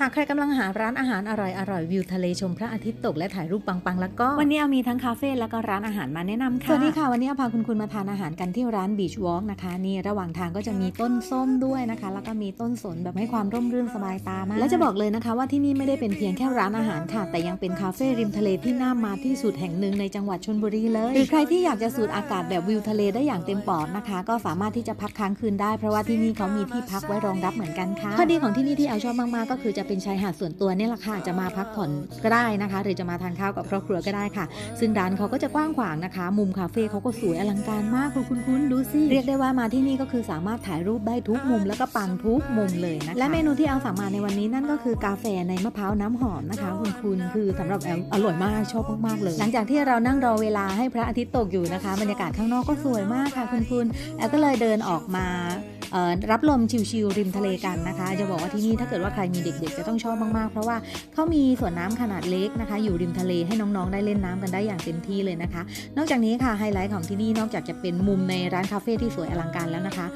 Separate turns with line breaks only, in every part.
หากใครกำลังหาร้านอาหารอร่อยอร่อยวิวทะเลชมพระอาทิตย์ตกและถ่ายรูปปังๆ แล้วก็ วันนี้เอามีทั้งคาเฟ่แล้วก็ร้านอาหารมาแนะนำค่ะ สวัสดีค่ะ วันนี้เอาพาคุณคุณมาทานอาหารกันที่ร้าน Beach Walk นะคะ นี่ระหว่างทางก็จะมีต้นส้มด้วยนะคะ แล้วก็มีต้นสนแบบให้ความร่มรื่นสบายตามาก และจะบอกเลยนะคะว่าที่นี่ไม่ได้เป็นเพียงแค่ร้านอาหารค่ะ แต่ยังเป็นคาเฟ่ริมทะเลที่น่ามาที่สุดแห่งหนึ่งในจังหวัดชลบุรีเลยหรือใครที่อยากจะสูดอากาศแบบวิวทะเลได้อย่างเต็มปอดนะคะ ก็สามารถที่จะพักค้างคืนได้เพราะว่าที่นี่เขามีที่พักไว้รองรับเหมือนกันค่ะข้อดีของที่นี่ที่แอลชอบมากๆก็คือจะเป็นชายหาดส่วนตัวเนี่ยแหละค่ะจะมาพักผ่อนก็ได้นะคะ หรือจะมาทานข้าวกับครอบครัวก็ได้ค่ะ ซึ่งร้านเขาก็จะกว้างขวางนะคะ มุมคาเฟ่เขาก็สวยอลังการมากคุณคุณคุณดูสิเรียกได้ว่ามาที่นี่ก็คือสามารถถ่ายรูปได้ทุกมุม แล้วก็ปังทุกมุมเลยนะคะและเมนูที่แอลสั่งมาในวันนี้นั่นก็คือกาแฟในมะพร้าวน้ำหอมนะคะ คุณคุณคือสำหรับแอลอร่อยมากชอบมากๆเลย หลังจากที่เรานั่งรอเวลาให้พระอาทิตย์ตกอยู่นะคะบรรยากาศข้างนอกก็สวยมากค่ะ คุณคุณแอลก็เลยเดินออกมารับลมชิลๆริมทะเลกันนะคะ จะบอกว่าที่นี่ถ้าเกิดว่าใครมีเด็กๆจะต้องชอบมากๆ เพราะว่าเขามีสวนน้ำขนาดเล็กนะคะ อยู่ริมทะเลให้น้องๆ ได้เล่นน้ำกันได้อย่างเต็มที่เลยนะคะ นอกจากนี้ค่ะไฮไลท์ของที่นี่นอกจากจะเป็นมุมในร้านคาเฟ่ที่สวยอลังการแล้วนะคะ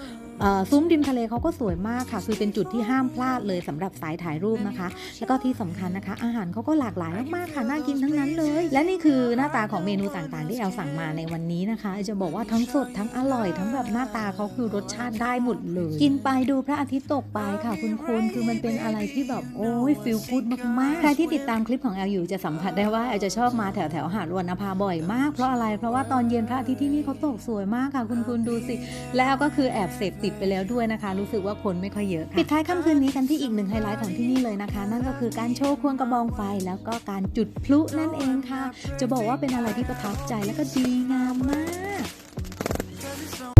ซุ้มริมทะเลเขาก็สวยมากค่ะ คือเป็นจุดที่ห้ามพลาดเลยสำหรับสายถ่ายรูปนะคะ แล้วก็ที่สำคัญนะคะ อาหารเขาก็หลากหลายมากๆค่ะน่ากินทั้งนั้นเลย และนี่คือหน้าตาของเมนูต่างๆ ที่แอลสั่งมาในวันนี้นะคะ จะบอกว่าทั้งสดทั้งอร่อยทั้งแบบหน้าตาเขาคือรสชาติได้หมดเลย กินไปดูพระอาทิตย์ตกไปค่ะคุณคุณคือมันเป็นอะไรที่แบบโอ้ยฟิลกูดมากๆใครที่ติดตามคลิปของแอลอยู่จะสัมผัสได้ว่าแอลจะชอบมาแถวแถวหาดวรรณภาบ่อยมากเพราะอะไรเพราะว่าตอนเย็นพระอาทิตย์ที่นี่เขาตกสวยมากค่ะ คุณคุณดูสิ แล้วก็คือแอบเสพติดปิดไปแล้วด้วยนะคะ รู้สึกว่าคนไม่ค่อยเยอะปิดท้ายค่ำคืนนี้กันที่อีกหนึ่งไฮไลท์ของที่นี่เลยนะคะ นั่นก็คือการโชว์ควงกระบองไฟ แล้วก็การจุดพลุนั่นเองค่ะ จะบอกว่าเป็นอะไรที่ประทับใจแล้วก็ดีงามมาก